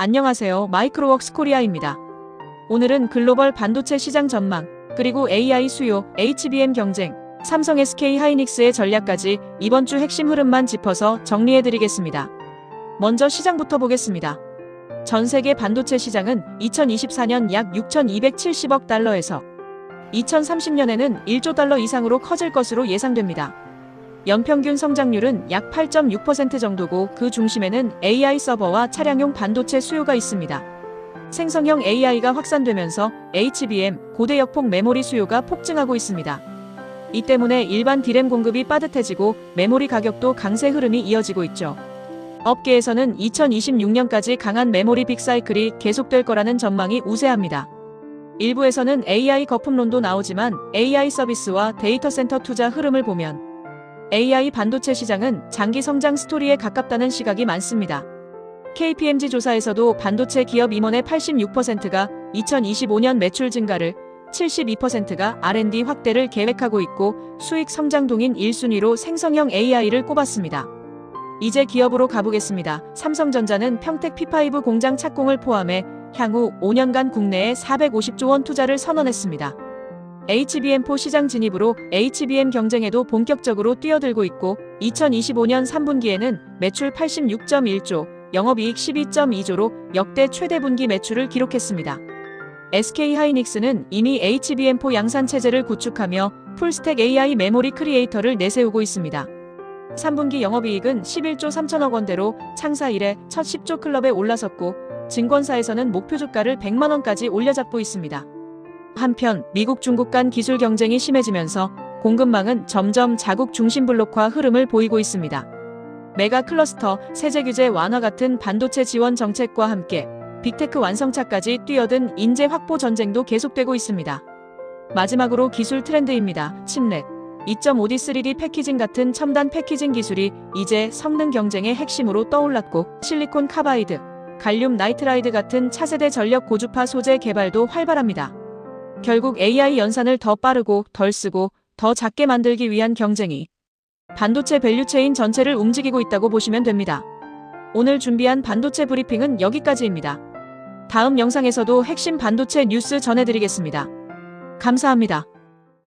안녕하세요. 마이크로웍스 코리아입니다. 오늘은 글로벌 반도체 시장 전망, 그리고 AI 수요, HBM 경쟁, 삼성 SK 하이닉스의 전략까지 이번 주 핵심 흐름만 짚어서 정리해드리겠습니다. 먼저 시장부터 보겠습니다. 전 세계 반도체 시장은 2024년 약 6,270억 달러에서 2030년에는 1조 달러 이상으로 커질 것으로 예상됩니다. 연평균 성장률은 약 8.6% 정도고 그 중심에는 AI 서버와 차량용 반도체 수요가 있습니다. 생성형 AI가 확산되면서 HBM, 고대 역폭 메모리 수요가 폭증하고 있습니다. 이 때문에 일반 디램 공급이 빠듯해지고 메모리 가격도 강세 흐름이 이어지고 있죠. 업계에서는 2026년까지 강한 메모리 빅사이클이 계속될 거라는 전망이 우세합니다. 일부에서는 AI 거품론도 나오지만 AI 서비스와 데이터 센터 투자 흐름을 보면 AI 반도체 시장은 장기 성장 스토리에 가깝다는 시각이 많습니다. KPMG 조사에서도 반도체 기업 임원의 86%가 2025년 매출 증가를 72%가 R&D 확대를 계획하고 있고 수익 성장 동인 1순위로 생성형 AI를 꼽았습니다. 이제 기업으로 가보겠습니다. 삼성전자는 평택 P5 공장 착공을 포함해 향후 5년간 국내에 450조 원 투자를 선언했습니다. HBM4 시장 진입으로 HBM 경쟁에도 본격적으로 뛰어들고 있고 2025년 3분기에는 매출 86.1조, 영업이익 12.2조로 역대 최대 분기 매출을 기록했습니다. SK 하이닉스는 이미 HBM4 양산 체제를 구축하며 풀스택 AI 메모리 크리에이터를 내세우고 있습니다. 3분기 영업이익은 11조 3천억 원대로 창사 이래 첫 10조 클럽에 올라섰고 증권사에서는 목표 주가를 100만 원까지 올려 잡고 있습니다. 한편 미국 중국 간 기술 경쟁이 심해지면서 공급망은 점점 자국 중심 블록화 흐름을 보이고 있습니다. 메가 클러스터, 세제 규제 완화 같은 반도체 지원 정책과 함께 빅테크 완성차까지 뛰어든 인재 확보 전쟁도 계속되고 있습니다. 마지막으로 기술 트렌드입니다. 칩넷. 2.5D 3D 패키징 같은 첨단 패키징 기술이 이제 성능 경쟁의 핵심으로 떠올랐고 실리콘 카바이드, 갈륨 나이트라이드 같은 차세대 전력 고주파 소재 개발도 활발합니다. 결국 AI 연산을 더 빠르고 덜 쓰고 더 작게 만들기 위한 경쟁이 반도체 밸류체인 전체를 움직이고 있다고 보시면 됩니다. 오늘 준비한 반도체 브리핑은 여기까지입니다. 다음 영상에서도 핵심 반도체 뉴스 전해드리겠습니다. 감사합니다.